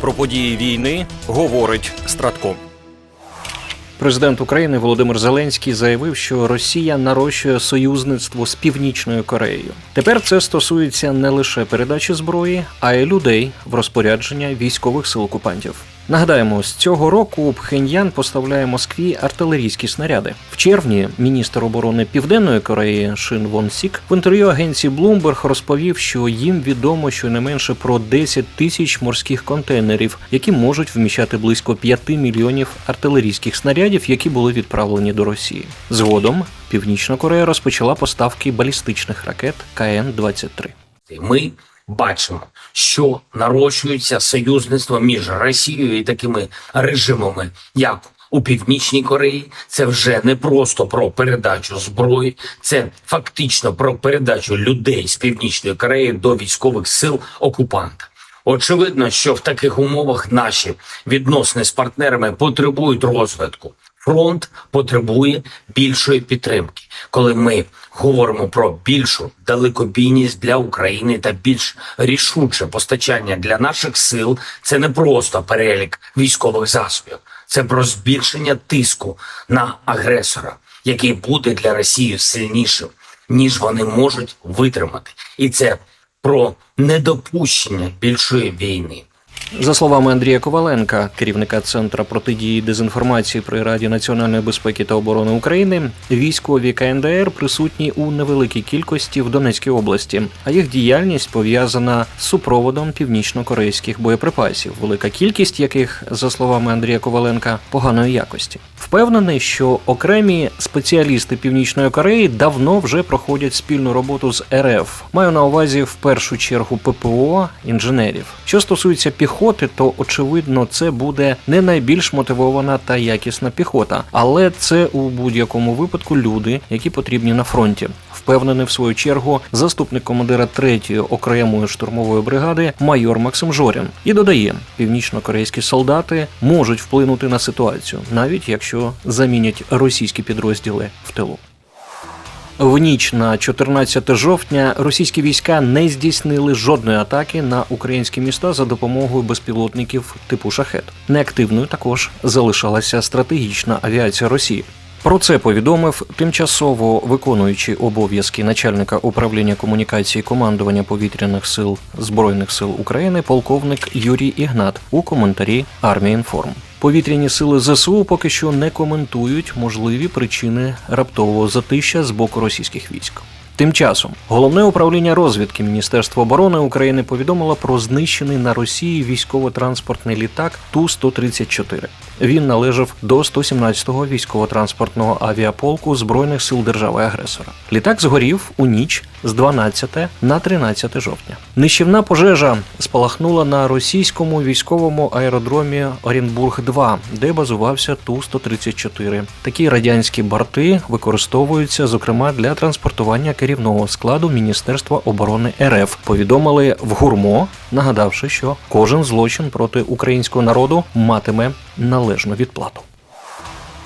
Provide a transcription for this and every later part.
Про події війни говорить Стратком. Президент України Володимир Зеленський заявив, що Росія нарощує союзництво з Північною Кореєю. Тепер це стосується не лише передачі зброї, а й людей в розпорядження військових сил окупантів. Нагадаємо, з цього року Пхеньян поставляє Москві артилерійські снаряди. В червні міністр оборони Південної Кореї Шин Вон Сік в інтерв'ю агенції Bloomberg розповів, що їм відомо щонайменше про 10 тисяч морських контейнерів, які можуть вміщати близько 5 мільйонів артилерійських снарядів, які були відправлені до Росії. Згодом Північна Корея розпочала поставки балістичних ракет КН-23. Ми бачимо, що нарощується союзництво між Росією і такими режимами, як у Північній Кореї. Це вже не просто про передачу зброї, це фактично про передачу людей з Північної Кореї до військових сил окупанта. Очевидно, що в таких умовах наші відносини з партнерами потребують розвитку. Фронт потребує більшої підтримки. Коли ми говоримо про більшу далекобійність для України та більш рішуче постачання для наших сил, це не просто перелік військових засобів, це про збільшення тиску на агресора, який буде для Росії сильнішим, ніж вони можуть витримати, і це про недопущення більшої війни. За словами Андрія Коваленка, керівника Центру протидії дезінформації при Раді національної безпеки та оборони України, військові КНДР присутні у невеликій кількості в Донецькій області, а їх діяльність пов'язана з супроводом північно-корейських боєприпасів, велика кількість яких, за словами Андрія Коваленка, поганої якості. Впевнений, що окремі спеціалісти Північної Кореї давно вже проходять спільну роботу з РФ. Маю на увазі в першу чергу ППО інженерів. Що стосується піхоти, то очевидно це буде не найбільш мотивована та якісна піхота, але це у будь-якому випадку люди, які потрібні на фронті. Впевнений в свою чергу заступник командира 3-ї окремої штурмової бригади майор Максим Жорін і додає: північно-корейські солдати можуть вплинути на ситуацію, навіть якщо замінять російські підрозділи в тилу. В ніч на 14 жовтня російські війська не здійснили жодної атаки на українські міста за допомогою безпілотників типу шахет. Неактивною також залишалася стратегічна авіація Росії. Про це повідомив тимчасово виконуючий обов'язки начальника управління комунікації командування повітряних сил збройних сил України полковник Юрій Ігнат у коментарі Армія Інформ. Повітряні сили ЗСУ поки що не коментують можливі причини раптового затища з боку російських військ. Тим часом головне управління розвідки Міністерства оборони України повідомило про знищений на Росії військово-транспортний літак Ту-134. Він належав до 117-го військово-транспортного авіаполку збройних сил держави-агресора. Літак згорів у ніч з 12 на 13 жовтня. Нищівна пожежа спалахнула на російському військовому аеродромі Оренбург 2 де базувався Ту-134. Такі радянські борти використовуються зокрема для транспортування керівного складу Міністерства оборони РФ. Повідомили в гурмо, нагадавши, що кожен злочин проти українського народу матиме належну відплату.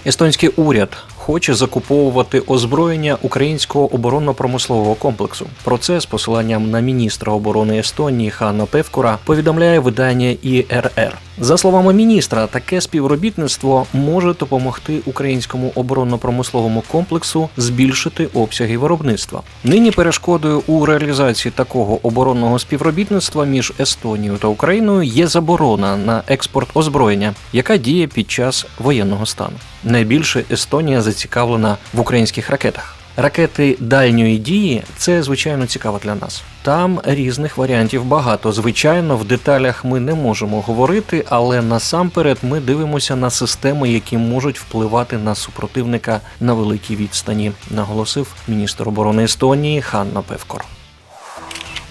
Естонський уряд хоче закуповувати озброєння українського оборонно-промислового комплексу. Про це з посиланням на міністра оборони Естонії Ханна Певкура повідомляє видання ІРР. За словами міністра, таке співробітництво може допомогти українському оборонно-промисловому комплексу збільшити обсяги виробництва. Нині перешкодою у реалізації такого оборонного співробітництва між Естонією та Україною є заборона на експорт озброєння, яка діє під час воєнного стану. Найбільше Естонія зацікавлена в українських ракетах. Ракети дальньої дії це звичайно цікаво для нас. Там різних варіантів багато. Звичайно, в деталях ми не можемо говорити, але насамперед ми дивимося на системи, які можуть впливати на супротивника на великій відстані, наголосив міністр оборони Естонії Ханна Певкор.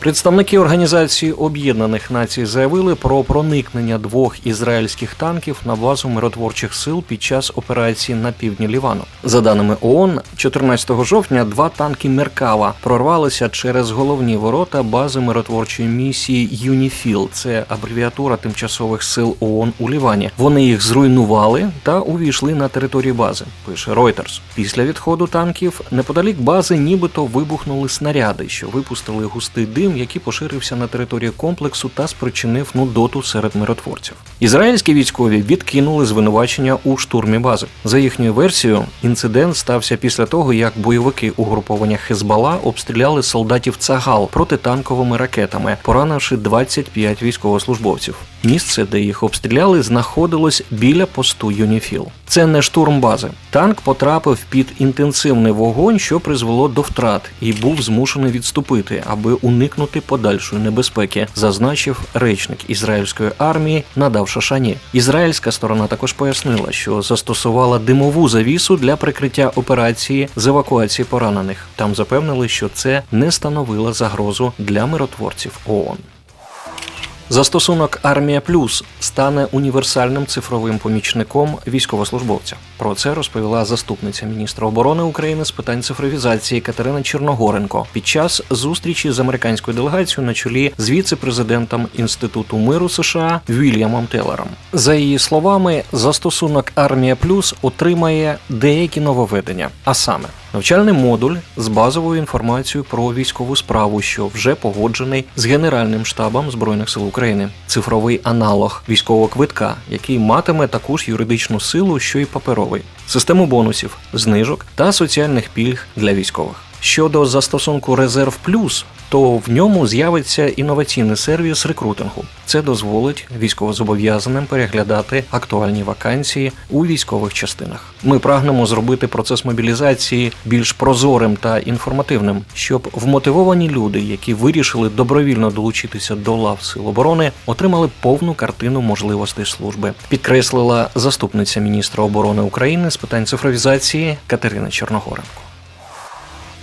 Представники Організації Об'єднаних Націй заявили про проникнення двох ізраїльських танків на базу миротворчих сил під час операції на півдні Лівану. За даними ООН, 14 жовтня два танки Меркава прорвалися через головні ворота бази миротворчої місії ЮНІФІЛ. Це абревіатура тимчасових сил ООН у Лівані. Вони їх зруйнували та увійшли на територію бази. Пише Reuters. Після відходу танків неподалік бази, нібито вибухнули снаряди, що випустили густий дим дим, який поширився на території комплексу та спричинив нудоту серед миротворців. Ізраїльські військові відкинули звинувачення у штурмі бази. За їхньою версією, інцидент стався після того, як бойовики угруповання Хезбала обстріляли солдатів Цагал протитанковими ракетами, поранивши 25 військовослужбовців. Місце, де їх обстріляли, знаходилось біля посту Юніфіл. Це не штурм бази. Танк потрапив під інтенсивний вогонь, що призвело до втрат, і був змушений відступити, аби уникнути подальшої небезпеки, зазначив речник ізраїльської армії Надав Шашані. Ізраїльська сторона також пояснила, що застосувала димову завісу для прикриття операції з евакуації поранених. Там запевнили, що це не становило загрозу для миротворців ООН. Застосунок Армія Плюс стане універсальним цифровим помічником військовослужбовця. Про це розповіла заступниця міністра оборони України з питань цифровізації Катерина Чорногоренко під час зустрічі з американською делегацією на чолі з віце-президентом Інституту миру США Вільямом Телером. За її словами, застосунок Армія Плюс отримає деякі нововведення, а саме навчальний модуль з базовою інформацією про військову справу, що вже погоджений з Генеральним штабом збройних сил України, цифровий аналог військового квитка, який матиме таку ж юридичну силу, що й паперовий, систему бонусів, знижок та соціальних пільг для військових. Щодо застосунку Резерв Плюс, то в ньому з'явиться інноваційний сервіс рекрутингу. Це дозволить військовозобов'язаним переглядати актуальні вакансії у військових частинах. Ми прагнемо зробити процес мобілізації більш прозорим та інформативним, щоб вмотивовані люди, які вирішили добровільно долучитися до лав сил оборони, отримали повну картину можливостей служби, підкреслила заступниця міністра оборони України з питань цифровізації Катерина Чорногоренко.